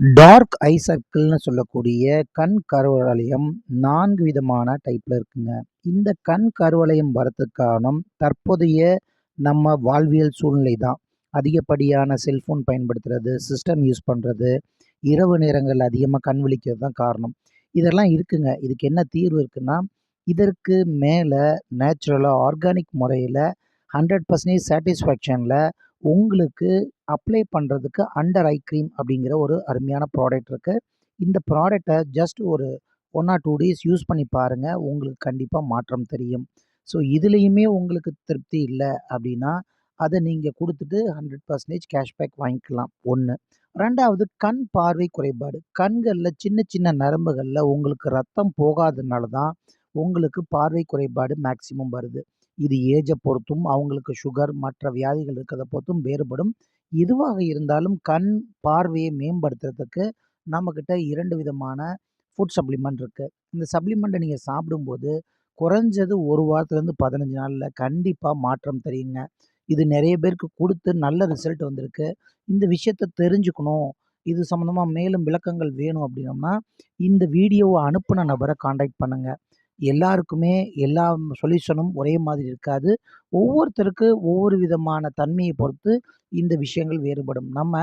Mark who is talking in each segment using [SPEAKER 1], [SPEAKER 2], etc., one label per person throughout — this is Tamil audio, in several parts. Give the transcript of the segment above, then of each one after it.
[SPEAKER 1] டார்க் ஐ சர்க்கிள்னு சொல்லக்கூடிய கண் கருவளையம் நான்கு விதமான டைப்பில் இருக்குங்க. இந்த கண் கருவளையம் வரத்துக்கான தற்போதைய நம்ம வாழ்வியல் சூழ்நிலை தான். அதிகப்படியான செல்ஃபோன் பயன்படுத்துறது, சிஸ்டம் யூஸ் பண்ணுறது இரவு நேரங்கள் அதிகமாக கண் விழிக்கிறது தான் காரணம். இதெல்லாம் இருக்குங்க. இதுக்கு என்ன தீர்வு இருக்குன்னா, இதற்கு மேலே நேச்சுரலாக ஆர்கானிக் முறையில் ஹண்ட்ரட் பர்சன்டேஜ் சாட்டிஸ்ஃபேக்ஷனில் உங்களுக்கு அப்ளை பண்ணுறதுக்கு அண்டர் ஐ க்ரீம் அப்படிங்கிற ஒரு அருமையான ப்ராடக்ட் இருக்குது இந்த ப்ராடக்டை ஜஸ்ட் ஒரு one or two days use பண்ணி பாருங்கள் உங்களுக்கு கண்டிப்பாக மாற்றம் தெரியும். ஸோ இதுலேயுமே உங்களுக்கு திருப்தி இல்லை அப்படின்னா, அதை நீங்கள் கொடுத்துட்டு ஹண்ட்ரட் பர்சன்டேஜ் கேஷ்பேக் வாங்கிக்கலாம். 1. 2வது கண் பார்வை குறைபாடு. கண்களில் சின்ன சின்ன நரம்புகளில் உங்களுக்கு ரத்தம் போகாதனால தான் உங்களுக்கு பார்வை குறைபாடு மேக்ஸிமம் வருது. இது ஏஜை பொறுத்தும், அவங்களுக்கு சுகர் மற்ற வியாதிகள் இருக்கிறத பொறுத்தும் வேறுபடும். எதுவாக இருந்தாலும் கண் பார்வையை மேம்படுத்துறதுக்கு நம்மக்கிட்ட இரண்டு விதமான ஃபுட் சப்ளிமெண்ட் இருக்குது இந்த சப்ளிமெண்ட்டை நீங்கள் சாப்பிடும்போது குறைஞ்சது ஒரு வாரத்துலேருந்து பதினஞ்சு நாளில் கண்டிப்பாக மாற்றம் தெரியுங்க. இது நிறைய பேருக்கு கொடுத்து நல்ல ரிசல்ட் வந்திருக்கு. இந்த விஷயத்த தெரிஞ்சுக்கணும், இது சம்மந்தமாக மேலும் விளக்கங்கள் வேணும் அப்படின்னம்னா, இந்த வீடியோவை அனுப்பின நபரை காண்டாக்ட் பண்ணுங்கள் எல்லாருக்குமே எல்லா சொல்யூஷனும் ஒரே மாதிரி இருக்காது. ஒவ்வொருத்தருக்கு ஒவ்வொரு விதமான தன்மையை பொறுத்து இந்த விஷயங்கள் வேறுபடும். நம்ம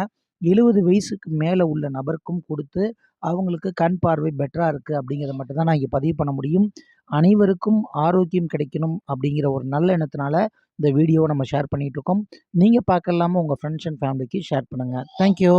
[SPEAKER 1] 70 வயசுக்கு மேலே உள்ள நபருக்கும் கொடுத்து அவங்களுக்கு கண் பார்வை பெட்டராக இருக்குது அப்படிங்கிறத மட்டும்தான் நான் இங்கே பதிவு பண்ண முடியும். அனைவருக்கும் ஆரோக்கியம் கிடைக்கணும் அப்படிங்கிற ஒரு நல்ல எண்ணத்தினால இந்த வீடியோவை நம்ம ஷேர் பண்ணிகிட்ருக்கோம் நீங்கள் நீங்க பார்க்கலாமா உங்கள் ஃப்ரெண்ட்ஸ் அண்ட் ஃபேமிலிக்கு ஷேர் பண்ணுங்கள் தேங்க் யூ.